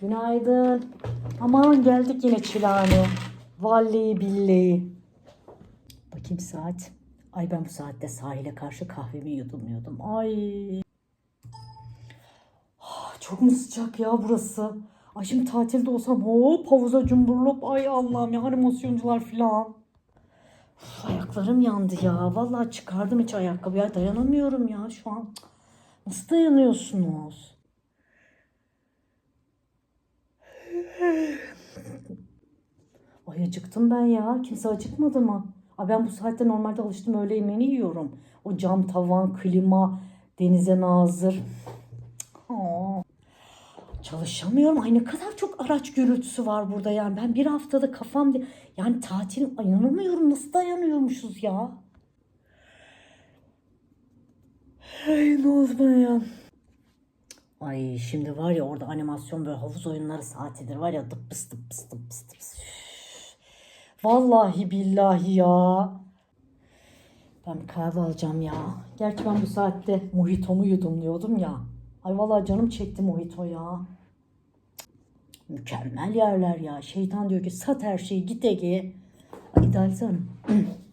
Günaydın. Aman geldik yine çilane. Vallahi billahi. Bakayım saat. Ay ben bu saatte sahile karşı kahvemi yudumluyordum. Ay. Ah, Çok mu sıcak ya burası? Ay şimdi tatilde olsam hop havuza cumburlop. Ay Allah'ım ya animasyoncular falan. Uf, ayaklarım yandı ya. Vallahi çıkardım hiç ayakkabıya dayanamıyorum ya şu an. Nasıl dayanıyorsunuz? Ay acıktım ben ya. Kimse acıkmadı mı? Ay ben bu saatte normalde alıştım öğle yemeğini yiyorum. O cam tavan, klima, denize nazır. Aa. Çalışamıyorum. Ay ne kadar çok araç gürültüsü var burada yani. Ben bir haftada kafam... Yani tatilim inanamıyorum. Nasıl dayanıyormuşuz ya? Ay ne oldu ya? Ay şimdi var ya orada animasyon böyle havuz oyunları saatidir var ya dıppıs dıppıs dıppıs dıppıs. Vallahi billahi ya. Ben bir kahve alacağım ya. Gerçi ben bu saatte mojitomu yudumluyordum ya. Ay vallahi canım çekti mojito ya. Mükemmel yerler ya. Şeytan diyor ki sat her şeyi git Ege'ye. Ay İdalize Hanım.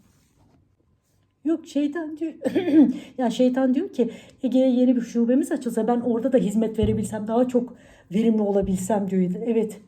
Yok şeytan diyor. ya şeytan diyor ki Ege'ye yeni bir şubemiz açılsa ben orada da hizmet verebilsem daha çok verimli olabilsem diyor. Evet